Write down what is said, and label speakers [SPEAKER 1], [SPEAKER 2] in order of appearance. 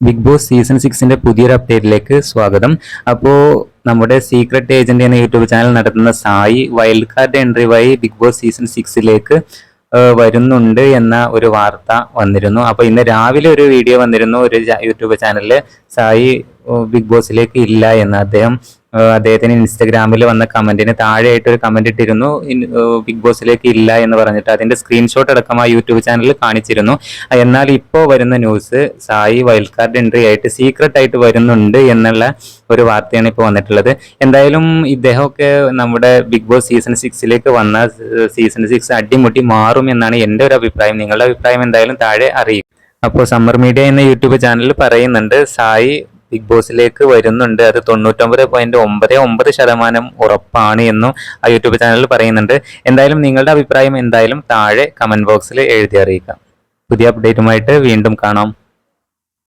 [SPEAKER 1] Big boss season സിക്സിന്റെ പുതിയൊരു അപ്ഡേറ്റിലേക്ക് സ്വാഗതം. അപ്പോൾ നമ്മുടെ സീക്രട്ട് ഏജന്റ് എന്ന യൂട്യൂബ് ചാനൽ നടത്തുന്ന സായി വൈൽഡ് കാർഡ് എൻട്രി വഴി ബിഗ് ബോസ് സീസൺ സിക്സിലേക്ക് വരുന്നുണ്ട് എന്ന ഒരു വാർത്ത വന്നിരുന്നു. അപ്പോൾ ഇന്ന് രാവിലെ ഒരു വീഡിയോ വന്നിരുന്നു ഒരു യൂട്യൂബ് ചാനലിൽ സായി ബിഗ് ബോസിലേക്ക് ഇല്ല എന്ന് അദ്ദേഹം അദ്ദേഹത്തിന് ഇൻസ്റ്റഗ്രാമിൽ വന്ന കമന്റിന് താഴെയായിട്ട് ഒരു കമന്റ് ഇട്ടിരുന്നു. ബിഗ് ബോസിലേക്ക് ഇല്ല എന്ന് പറഞ്ഞിട്ട് അതിന്റെ സ്ക്രീൻഷോട്ട് അടക്കം ആ യൂട്യൂബ് ചാനലിൽ കാണിച്ചിരുന്നു. എന്നാൽ ഇപ്പോൾ വരുന്ന news Sai wild card entry ആയിട്ട് സീക്രട്ട് ആയിട്ട് വരുന്നുണ്ട് എന്നുള്ള ഒരു വാർത്തയാണ് ഇപ്പോൾ വന്നിട്ടുള്ളത്. എന്തായാലും ഇദ്ദേഹമൊക്കെ നമ്മുടെ ബിഗ് ബോസ് സീസൺ സിക്സിലേക്ക് വന്ന സീസൺ സിക്സ് അടിമുട്ടി മാറും എന്നാണ് എന്റെ ഒരു അഭിപ്രായം. നിങ്ങളുടെ അഭിപ്രായം എന്തായാലും താഴെ അറിയിക്കും. അപ്പോൾ സമ്മർ മീഡിയ എന്ന യൂട്യൂബ് ചാനൽ പറയുന്നുണ്ട് സായി ബിഗ് ബോസിലേക്ക് വരുന്നുണ്ട്. അത് തൊണ്ണൂറ്റൊമ്പത് പോയിന്റ് ഒമ്പത് ഒമ്പത് ശതമാനം ഉറപ്പാണ് എന്നും ആ യൂട്യൂബ് ചാനലിൽ പറയുന്നുണ്ട്. എന്തായാലും നിങ്ങളുടെ അഭിപ്രായം എന്തായാലും താഴെ കമന്റ് ബോക്സിൽ എഴുതി അറിയിക്കാം. പുതിയ അപ്ഡേറ്റുമായിട്ട് വീണ്ടും കാണാം.